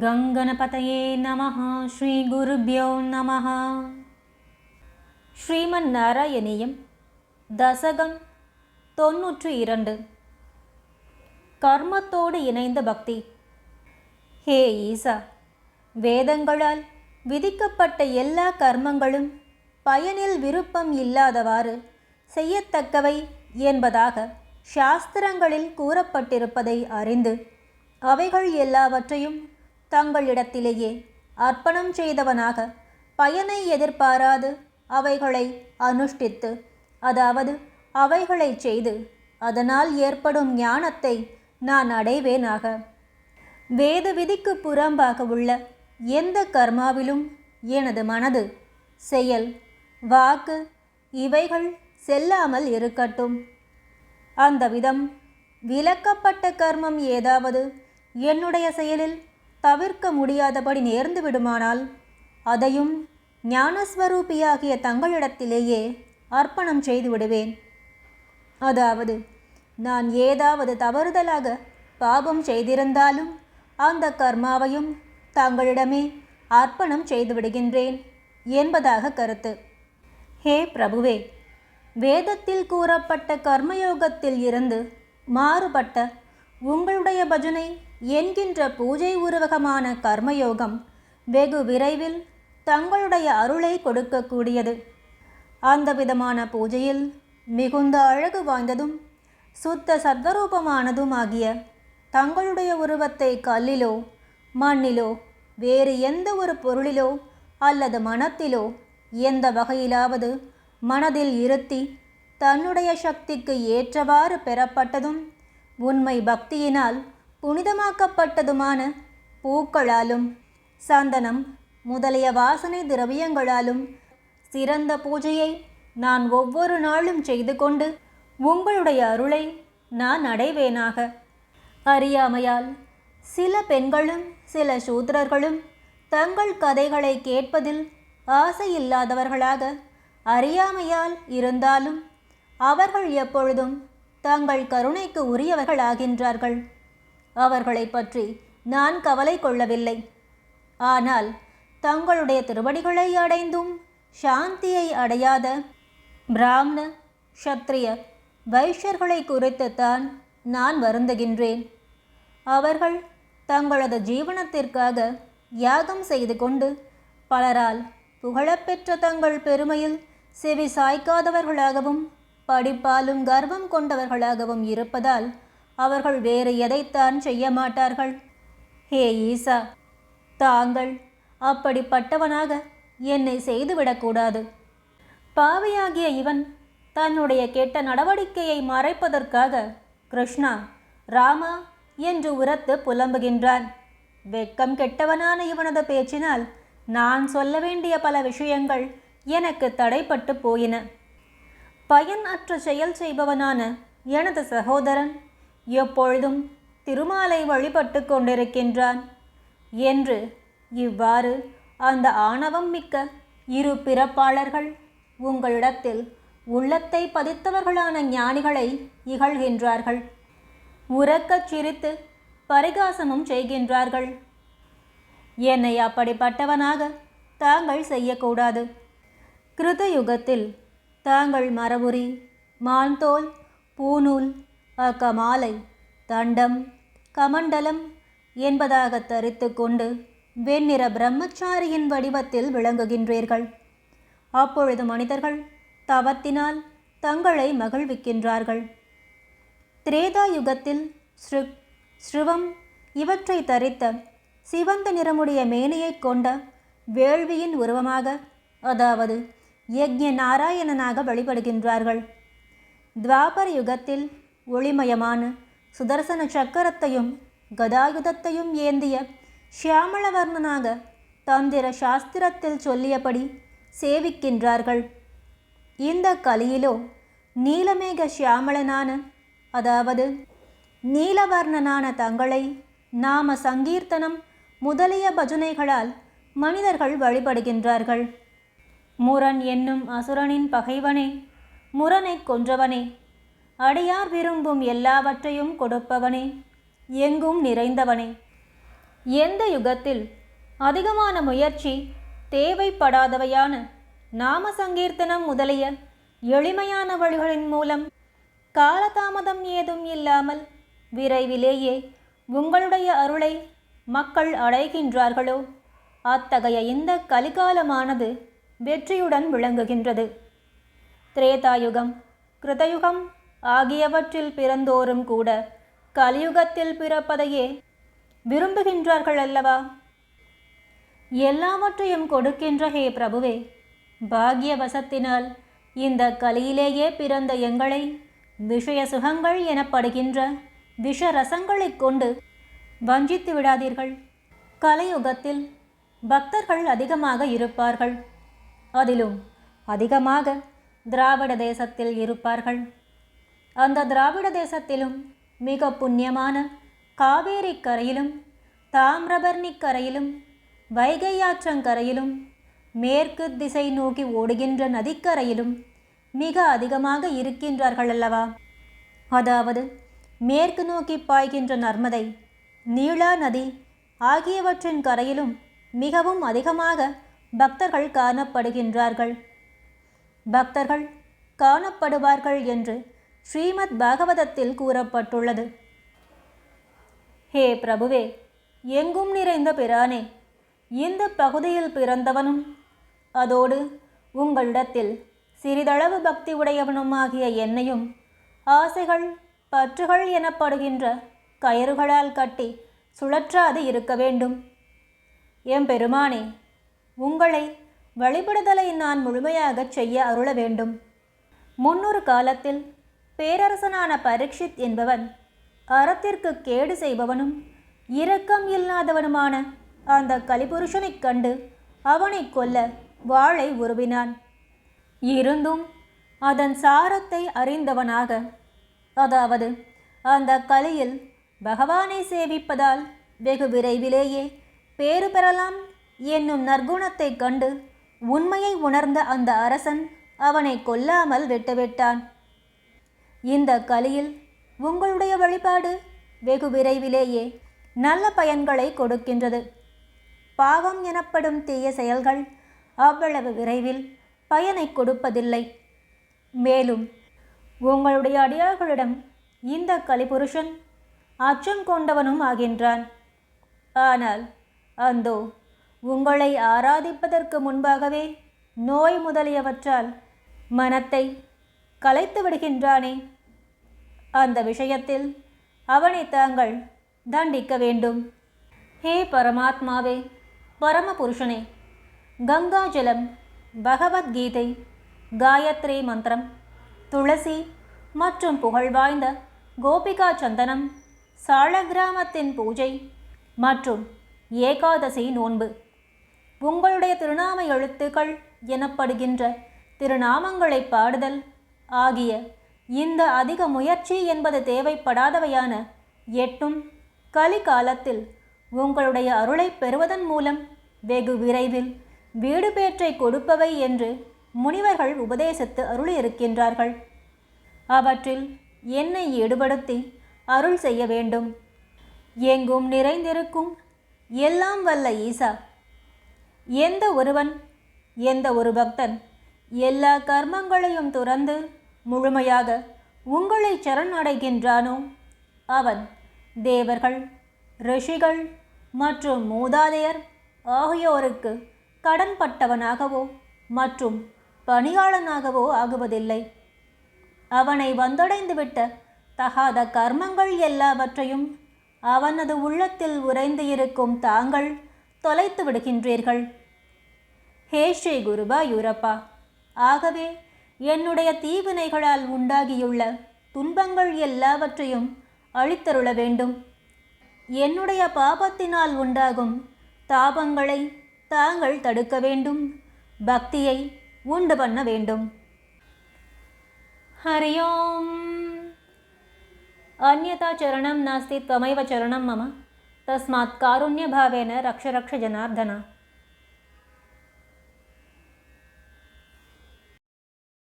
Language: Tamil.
கங்கணபதையே நம ஸ்ரீகுருபியோ நம ஸ்ரீமன் நாராயணியம் தசகம் தொன்னூற்று இரண்டு கர்மத்தோடு இணைந்த பக்தி. ஹே ஈசா வேதங்களால் விதிக்கப்பட்ட எல்லா கர்மங்களும் பயனில் விருப்பம் இல்லாதவாறு செய்யத்தக்கவை என்பதாக சாஸ்திரங்களில் கூறப்பட்டிருப்பதை அறிந்து அவைகள் எல்லாவற்றையும் தங்களிடத்திலேயே அர்ப்பணம் செய்தவனாக பயனை எதிர்பாராது அவைகளை அனுஷ்டித்து அதாவது அவைகளை செய்து அதனால் ஏற்படும் ஞானத்தை நான் அடைவேனாக. வேத விதிக்கு புறம்பாக உள்ள எந்த கர்மாவிலும் எனது மனது செயல் வாக்கு இவைகள் செல்லாமல் இருக்கட்டும். அந்த விதம் விலக்கப்பட்ட கர்மம் ஏதாவது என்னுடைய செயலில் தவிர்க்க முடியாதபடி நேர்ந்து விடுமானால் அதையும் ஞானஸ்வரூபியாகிய தங்களிடத்திலேயே அர்ப்பணம் செய்து விடுவேன். அதாவது நான் ஏதாவது தவறுதலாக பாபம் செய்திருந்தாலும் அந்த கர்மாவையும் தங்களிடமே அர்ப்பணம் செய்து விடுகின்றேன் என்பதாக கருத்து. ஹே பிரபுவே வேதத்தில் கூறப்பட்ட கர்மயோகத்தில் இருந்து மாறுபட்ட உங்களுடைய பஜனை என்கின்ற பூஜை உருவகமான கர்மயோகம் வெகு விரைவில் தங்களுடைய அருளை கொடுக்கக்கூடியது. அந்த விதமான பூஜையில் மிகுந்த அழகு வாய்ந்ததும் சுத்த சத்வரூபமானதும் ஆகிய தங்களுடைய உருவத்தை கல்லிலோ மண்ணிலோ வேறு எந்த ஒரு பொருளிலோ அல்லது மனத்திலோ எந்த வகையிலாவது மனதில் இருத்தி தன்னுடைய சக்திக்கு ஏற்றவாறு பெறப்பட்டதும் உண்மை பக்தியினால் புனிதமாக்கப்பட்டதுமான பூக்களாலும் சந்தனம் முதலிய வாசனை திரவியங்களாலும் சிறந்த பூஜையை நான் ஒவ்வொரு நாளும் செய்து கொண்டு உங்களுடைய அருளை நான் அடைவேனாக. அறியாமையால் சில பெண்களும் சில சூத்திரர்களும் தங்கள் கதைகளை கேட்பதில் ஆசையில்லாதவர்களாக அறியாமையால் இருந்தாலும் அவர்கள் எப்பொழுதும் தங்கள் கருணைக்கு உரியவர்களாகின்றார்கள். அவர்களை பற்றி நான் கவலை கொள்ளவில்லை. ஆனால் தங்களுடைய திருவடிகளை அடைந்தும் சாந்தியை அடையாத பிராமண க்ஷத்ரிய வைஷ்யர்களை குறித்துத்தான் நான் வருந்துகின்றேன். அவர்கள் தங்களது ஜீவனத்திற்காக யாகம் செய்து கொண்டு பலரால் புகழப்பெற்ற தங்கள் பெருமையில் செவி சாய்க்காதவர்களாகவும் படிப்பாலும் கர்வம் கொண்டவர்களாகவும் இருப்பதால் அவர்கள் வேறு எதைத்தான் செய்ய மாட்டார்கள். ஹே ஈசா தாங்கள் அப்படிப்பட்டவனாக என்னை செய்துவிடக்கூடாது. பாவியாகிய இவன் தன்னுடைய கெட்ட நடவடிக்கையை மறைப்பதற்காக கிருஷ்ணா ராமா என்று உரத்து புலம்புகின்றான். வெட்கம் கெட்டவனான இவனது பேச்சினால் நான் சொல்ல வேண்டிய பல விஷயங்கள் எனக்கு தடைப்பட்டு போயின. பயன் அற்ற செயல் செய்பவனான எனது சகோதரன் எப்பொழுதும் திருமாலை வழிபட்டு கொண்டிருக்கின்றான். என்று இவ்வாறு அந்த ஆணவம் மிக்க இரு பிறப்பாளர்கள் உங்களிடத்தில் உள்ளத்தை பதித்தவர்களான ஞானிகளை இகழ்கின்றார்கள். உறக்கச் சிரித்து பரிகாசமும் செய்கின்றார்கள். என்னை அப்படிப்பட்டவனாக தாங்கள் செய்யக்கூடாது. கிருத யுகத்தில் தாங்கள் மரபுரி மான்தோல் பூநூல் அக்கமாலை தண்டம் கமண்டலம் என்பதாக தரித்து கொண்டு வெண்ணிற பிரம்மச்சாரியின் வடிவத்தில் விளங்குகின்றீர்கள். அப்பொழுது மனிதர்கள் தவத்தினால் தங்களை மகிழ்விக்கின்றார்கள். திரேதா யுகத்தில் ஸ்ரு ஸ்ருவம் இவற்றை தரித்த சிவந்த நிறமுடைய மேனியைக் கொண்ட வேள்வியின் உருவமாக அதாவது யக்ஞ நாராயணனாக வழிபடுகின்றார்கள் துவாபர யுகத்தில் ஒளிமயமான சுதர்சன சக்கரத்தையும் கதாயுதத்தையும் ஏந்திய ஷியாமளவர்ணனாக தந்திர சாஸ்திரத்தில் சொல்லியபடி சேவிக்கின்றார்கள். இந்த கலியிலோ நீலமேக ஷியாமளனான அதாவது நீலவர்ணனான தங்களை நாம சங்கீர்த்தனம் முதலிய பஜனைகளால் மனிதர்கள் வழிபடுகின்றார்கள். முரண் என்னும் அசுரனின் பகைவனே முரனை கொன்றவனே அடியார் விரும்பும் எல்லாவற்றையும் கொடுப்பவனே எங்கும் நிறைந்தவனே. எந்த யுகத்தில் அதிகமான முயற்சி தேவைப்படாதவையான நாம சங்கீர்த்தனம் முதலிய எளிமையான வழிகளின் மூலம் காலதாமதம் ஏதும் இல்லாமல் விரைவிலேயே உங்களுடைய அருளை மக்கள் அடைகின்றார்களோ அத்தகைய இந்த கலிகாலமானது வெற்றியுடன் விளங்குகின்றது. திரேதாயுகம் கிருதயுகம் ஆகியவற்றில் பிறந்தோரும் கூட கலியுகத்தில் பிறப்பதையே விரும்புகின்றார்கள் அல்லவா? எல்லாவற்றையும் கொடுக்கின்ற ஹே பிரபுவே பாக்யவசத்தினால் இந்த கலியிலேயே பிறந்த எங்களை விஷய சுகங்கள் எனப்படுகின்ற விஷ ரசங்களைக் கொண்டு வஞ்சித்து விடாதீர்கள். கலையுகத்தில் பக்தர்கள் அதிகமாக இருப்பார்கள். அதிலும் அதிகமாக திராவிட தேசத்தில் இருப்பார்கள். அந்த திராவிட தேசத்திலும் மிக புண்ணியமான காவேரி கரையிலும் தாமிரபரணி கரையிலும் வைகை ஆற்றங்கரையிலும் மேற்கு திசை நோக்கி ஓடுகின்ற நதிக்கரையிலும் மிக அதிகமாக இருக்கின்றார்கள் அல்லவா? அதாவது மேற்கு நோக்கி பாய்கின்ற நர்மதை நீளா நதி ஆகியவற்றின் கரையிலும் மிகவும் அதிகமாக பக்தர்கள் காணப்படுகின்றார்கள். பக்தர்கள் காணப்படுவார்கள் என்று ஸ்ரீமத் பாகவதத்தில் கூறப்பட்டுள்ளது. ஹே பிரபுவே எங்கும் நிறைந்த பிரானே இந்த பகுதியில் பிறந்தவனும் அதோடு உங்களிடத்தில் சிறிதளவு பக்தி உடையவனுமாகிய என்னையும் ஆசைகள் பற்றுகள் எனப்படுகின்ற கயிறுகளால் கட்டி சுழற்றாது இருக்க வேண்டும். எம்பெருமானே உங்களை வழிபடுதலை நான் முழுமையாகச் செய்ய அருள வேண்டும். முன்னொரு காலத்தில் பேரரசனான பரீட்சித் என்பவன் அறத்திற்கு கேடு செய்பவனும் இரக்கம் இல்லாதவனுமான அந்த கலிபுருஷனைக் கண்டு அவனை கொல்ல வாளை உருவினான். இருந்தும் அதன் சாரத்தை அறிந்தவனாக அதாவது அந்த கலையில் பகவானை சேவிப்பதால் வெகு விரைவிலேயே பேறு பெறலாம் என்னும் நற்குணத்தைக் கண்டு உண்மையை உணர்ந்த அந்த அரசன் அவனை கொல்லாமல் விட்டுவிட்டான். இந்த கலியில் உங்களுடைய வழிபாடு வெகு விரைவிலேயே நல்ல பயன்களை கொடுக்கின்றது. பாவம் எனப்படும் தீய செயல்கள் அவ்வளவு விரைவில் பயனை கொடுப்பதில்லை. மேலும் உங்களுடைய அடியார்களிடம் இந்த கலிபுருஷன் அச்சம் கொண்டவனும் ஆகின்றான். ஆனால் அந்தோ உங்களை ஆராதிப்பதற்கு முன்பாகவே நோய் முதலியவற்றால் மனத்தை கலைத்து விடுகின்றானே. அந்த விஷயத்தில் அவனை தாங்கள் தண்டிக்க வேண்டும். ஹே பரமாத்மாவே பரமபுருஷனே கங்கா ஜலம் பகவத்கீதை காயத்ரி மந்திரம் துளசி மற்றும் புகழ்வாய்ந்த கோபிகா சந்தனம் சாளகிராமத்தின் பூஜை மற்றும் ஏகாதசி நோன்பு உங்களுடைய திருநாம எழுத்துக்கள் எனப்படுகின்ற திருநாமங்களை பாடுதல் ஆகிய இந்த அதிக முயற்சி என்பது தேவைப்படாதவையான எட்டும் கலிகாலத்தில் உங்களுடைய அருளை பெறுவதன் மூலம் வெகு விரைவில் வீடு பேற்றை கொடுப்பவை என்று முனிவர்கள் உபதேசித்து அருள் இருக்கின்றார்கள் அவற்றில் என்னை ஈடுபடுத்தி அருள் செய்ய வேண்டும். எங்கும் நிறைந்திருக்கும் எல்லாம் வல்ல ஈசா. எந்த ஒருவன் எந்த ஒரு பக்தன் எல்லா கர்மங்களையும் துறந்து முழுமையாக உங்களை சரணடைகின்றானோ? அவன் தேவர்கள் ரிஷிகள் மற்றும் மூதாதையர் ஆகியோருக்கு கடன்பட்டவனாகவோ மற்றும் பணியாளனாகவோ ஆகுவதில்லை. அவனை வந்தடைந்துவிட்ட தகாத கர்மங்கள் எல்லாவற்றையும் அவனது உள்ளத்தில் உறைந்து இருக்கும் தாங்கள் தொலைத்து விடுகின்றீர்கள் ஹே ஸ்ரீ குருபாயூரப்பா. ஆகவே என்னுடைய தீவினைகளால் உண்டாகியுள்ள துன்பங்கள் எல்லாவற்றையும் அழித்தருள வேண்டும். என்னுடைய பாபத்தினால் உண்டாகும் தாபங்களை தாங்கள் தடுக்க வேண்டும். பக்தியை உண்டு பண்ண வேண்டும். ஹரி ஓம் அந்யதா சரணம் நாஸ்தி துவமைவ சரணம் மம. தஸ்மாத் காருண்ய பாவேன ரக்ஷ ஜனார்தனா.